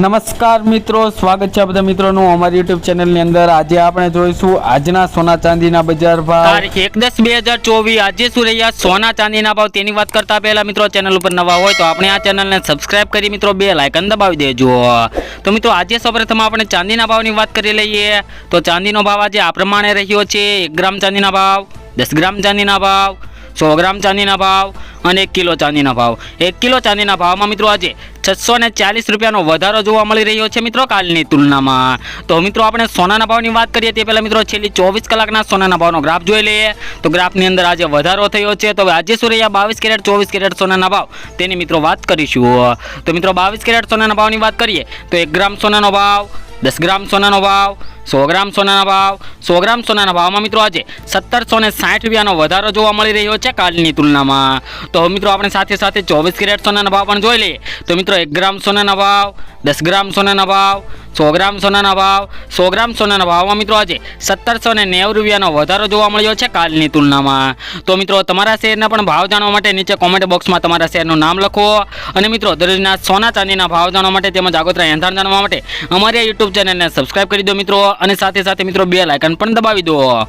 નમસ્કાર મિત્રો, સ્વાગત છે બધા મિત્રોનું અમારી યુટ્યુબ ચેનલની અંદર. આજે આપણે જોઈશું આજના સોના ચાંદીના બજાર ભાવ. તારીખ એક દસ બે હજાર ચોવીસ. આજે શું રહ્યા સોના ચાંદીના ભાવ? તેની વાત કરતા પહેલા મિત્રો, ચેનલ ઉપર નવા હોય તો આપણે આ ચેનલને સબસ્ક્રાઇબ કરી મિત્રો, બે લાઇકન દબાવી દેજો. તો મિત્રો, આજે સૌપ્રથમ આપણે ચાંદીના ભાવની વાત કરી લઈએ. તો ચાંદીનો ભાવ આજે આ પ્રમાણે રહ્યો છે. એક ગ્રામ ચાંદીના ભાવ, દસ ગ્રામ ચાંદીના ભાવ સો ગ્રામ ચાંદીના ભાવ અને એક કિલો ચાંદીના ભાવ. એક કિલો ચાંદીના ભાવમાં મિત્રો આજે છસો ને ચાલીસ રૂપિયાનો વધારો જોવા મળી રહ્યો છે મિત્રો કાલની તુલનામાં. તો મિત્રો આપણે સોનાના ભાવની વાત કરીએ તે પહેલાં મિત્રો છેલ્લી ચોવીસ કલાકના સોનાના ભાવનો ગ્રાફ જોઈ લઈએ. તો ગ્રાફની અંદર આજે વધારો થયો છે. તો આજે શું રહ્યા? બાવીસ કેરેટ, ચોવીસ કેરેટ સોનાના ભાવ. તેની મિત્રો વાત કરીશું. તો મિત્રો બાવીસ કેરેટ સોનાના ભાવની વાત કરીએ તો એક ગ્રામ સોનાનો ભાવ, દસ ગ્રામ સોનાનો ભાવ સો ગ્રામ સોનાના ભાવ, સો ગ્રામ સોનાના ભાવમાં મિત્રો આજે સત્તરસો ને સાઠ રૂપિયાનો વધારો જોવા મળી રહ્યો છે કાલની તુલનામાં. તો મિત્રો આપણે સાથે સાથે ચોવીસ કેરેટ સોનાના ભાવ પણ જોઈ લઈએ. તો મિત્રો એક ગ્રામ સોનાના ભાવ, દસ ગ્રામ સોનાના ભાવ સો ગ્રામ સોનાના ભાવ, સો ગ્રામ સોનાના ભાવમાં મિત્રો આજે સત્તરસો ને નેવું રૂપિયાનો વધારો જોવા મળ્યો છે કાલની તુલનામાં. તો મિત્રો તમારા શેરના પણ ભાવ જાણવા માટે નીચે કોમેન્ટ બોક્સમાં તમારા શેરનું નામ લખો. અને મિત્રો દરરોજના સોના ચાંદીના ભાવ જાણવા માટે તેમજ આગોતરા એંધાણ જાણવા માટે અમારી યુટ્યુબ ચેનલને સબસ્ક્રાઇબ કરી દો મિત્રો. અને સાથે સાથે મિત્રો બે લાઇકન પણ દબાવી દો.